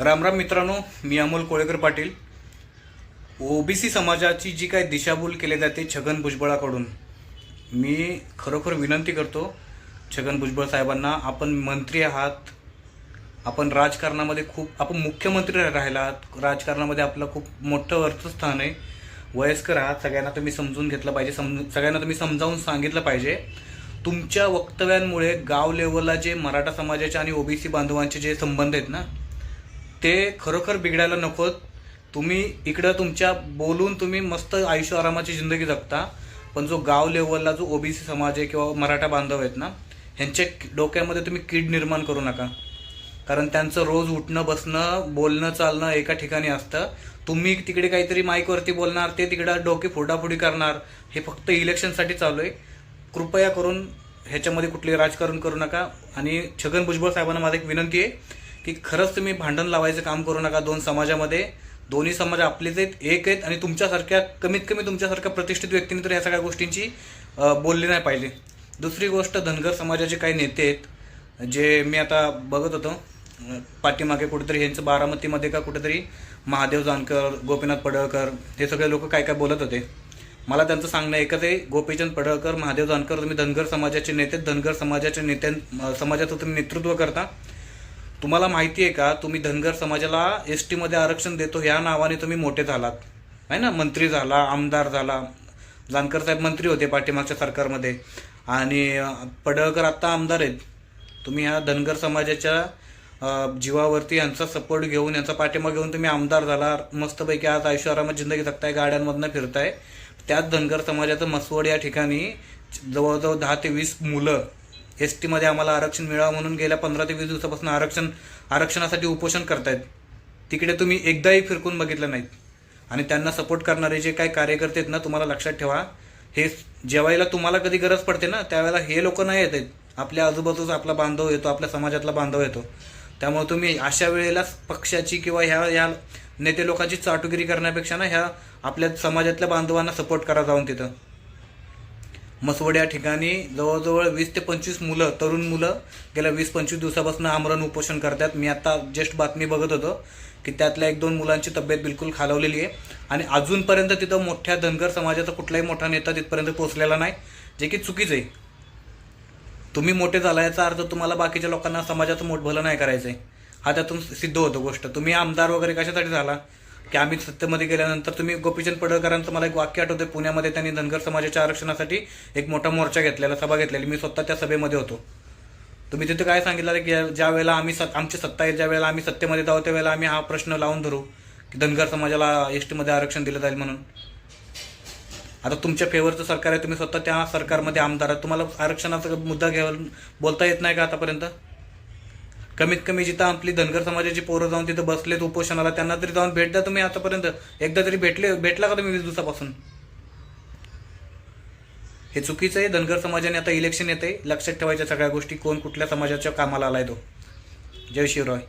रामराम मित्रांनो मी अमोल कोळेकर पाटील. ओबीसी समाजाची जी काही दिशाभूल केली जाते छगन भुजबळाकडून मी खरोखर विनंती करतो छगन भुजबळ साहेबांना आपण मंत्री आहात आपण राजकारणामध्ये खूप आपण मुख्यमंत्री राहिला आहात राजकारणामध्ये आपलं खूप मोठं अर्थस्थान आहे. वयस्कर आहात सगळ्यांना तुम्ही समजून घेतलं पाहिजे सम सगळ्यांना तुम्ही समजावून सांगितलं पाहिजे. तुमच्या वक्तव्यांमुळे गाव लेवलला जे मराठा समाजाचे आणि ओबीसी बांधवांचे जे संबंध आहेत ना ते खरोखर बिघडायला नकोत. तुम्ही इकडं तुमच्या बोलून तुम्ही मस्त आयुष्य आरामाची जिंदगी जगता. पण जो गाव लेवलला जो ओबीसी समाज आहे किंवा मराठा बांधव आहेत ना ह्यांच्या डोक्यामध्ये तुम्ही कीड निर्माण करू नका. कारण त्यांचं रोज उठणं बसणं बोलणं चालणं एका ठिकाणी असतं. तुम्ही तिकडे काहीतरी माईकवरती बोलणार ते तिकडं डोके फोडाफोडी करणार हे फक्त इलेक्शनसाठी चालू आहे. कृपया करून ह्याच्यामध्ये कुठले राजकारण करू नका. आणि छगन भुजबळ साहेबांना माझी एक विनंती आहे की खरंच तुम्ही भांडण लावायचं काम करू नका दोन समाजामध्ये. दोन्ही समाज आपलेच आहेत एक आहेत आणि तुमच्यासारख्या कमीत कमी तुमच्यासारख्या प्रतिष्ठित व्यक्तीने तर या सगळ्या गोष्टींची बोलली नाही पाहिजे. दुसरी गोष्ट धनगर समाजाचे काही नेते आहेत जे मी आता बघत होतो पाठीमागे कुठेतरी ह्यांचं बारामतीमध्ये का कुठेतरी महादेव जानकर गोपीनाथ पडळकर हे सगळे लोक काय काय बोलत होते. मला त्यांचं सांगणं एकच आहे गोपीचंद पडळकर महादेव जानकर तुम्ही धनगर समाजाचे नेते आहेत. धनगर समाजाच्या नेत्यां समाजाचं तुम्ही नेतृत्व करता. तुम्हाला माहिती आहे का? तुम्ही धनगर समाजाला एस टीमध्ये आरक्षण देतो ह्या नावाने तुम्ही मोठे झालात. आहे ना? मंत्री झाला आमदार झाला. जानकर साहेब मंत्री होते पाठीमागच्या सरकारमध्ये. आणि पडळकर आत्ता आमदार आहेत. तुम्ही ह्या धनगर समाजाच्या जीवावरती यांचा सपोर्ट घेऊन यांचा पाठिंबा घेऊन तुम्ही आमदार झाला. मस्तपैकी आज आयुष्य आरामात जिंदगी जगताय गाड्यांमधनं फिरताय. त्याच धनगर समाजाचं मसवड या ठिकाणी जवळजवळ दहा ते वीस मुलं एस टीमध्ये आम्हाला आरक्षण मिळावं म्हणून गेल्या पंधरा ते वीस दिवसापासून आरक्षण आरक्षणासाठी उपोषण करतायत. तिकडे तुम्ही एकदाही फिरकून बघितलं नाहीत. आणि त्यांना सपोर्ट करणारे जे काही कार्यकर्ते आहेत ना तुम्हाला लक्षात ठेवा. हे जेवायला तुम्हाला कधी गरज पडते ना त्यावेळेला हे लोक नाही येत आहेत. आपल्या आजूबाजूचा आपला बांधव येतो आपल्या समाजातला बांधव येतो. त्यामुळे तुम्ही अशा वेळेला पक्षाची किंवा ह्या ह्या नेते लोकांची चाटुगिरी करण्यापेक्षा ना ह्या आपल्या समाजातल्या बांधवांना सपोर्ट करा जाऊन तिथं. मसवड या ठिकाणी जवळजवळ वीस ते पंचवीस मुलं तरुण मुलं गेल्या वीस पंचवीस दिवसापासून आमरण उपोषण करतात. मी आता जस्ट बातमी बघत होतो की त्यातल्या एक दोन मुलांची तब्येत बिलकुल खालावलेली आहे. आणि अजूनपर्यंत तिथं मोठ्या धनगर समाजाचा कुठलाही मोठा नेता तिथपर्यंत पोहोचलेला नाही जे की चुकीचं आहे. तुम्ही मोठे झाला याचा अर्थ तुम्हाला बाकीच्या लोकांना समाजाचं मोठ भलं नाही करायचं आहे हा त्यातून सिद्ध होतो गोष्ट. तुम्ही आमदार वगैरे कशासाठी झाला? की आम्ही सत्तेमध्ये गेल्यानंतर तुम्ही गोपीचंद पडळकरांचं मला एक वाक्य आठवते पुण्यामध्ये त्यांनी धनगर समाजाच्या आरक्षणासाठी एक मोठा मोर्चा घेतलेला सभा घेतलेली. मी स्वतः त्या सभेमध्ये होतो. तुम्ही तिथे काय सांगितलं की ज्या वेळेला आम्ही सत आमची सत्ता येईल ज्या वेळेला आम्ही सत्तेमध्ये जाऊ त्यावेळेला आम्ही हा प्रश्न लावून धरू की धनगर समाजाला एस टीमध्ये आरक्षण दिलं जाईल म्हणून. आता तुमच्या फेवरचं सरकार आहे तुम्ही स्वतः त्या सरकारमध्ये आमदार आहात. तुम्हाला आरक्षणाचा मुद्दा घेऊन बोलता येत नाही का आतापर्यंत? कमीत कमी जिथं आपली धनगर समाजाची पोरं जाऊन तिथं बसलेत उपोषणाला त्यांना तरी जाऊन भेट द्या तुम्ही आतापर्यंत. एकदा तरी भेटले भेटला का तुम्ही वीस दिवसापासून? हे चुकीचं आहे धनगर समाजाने आता इलेक्शन येते लक्षात ठेवायच्या सगळ्या गोष्टी कोण कुठल्या समाजाच्या कामाला आलाय तो. जय शिवराय.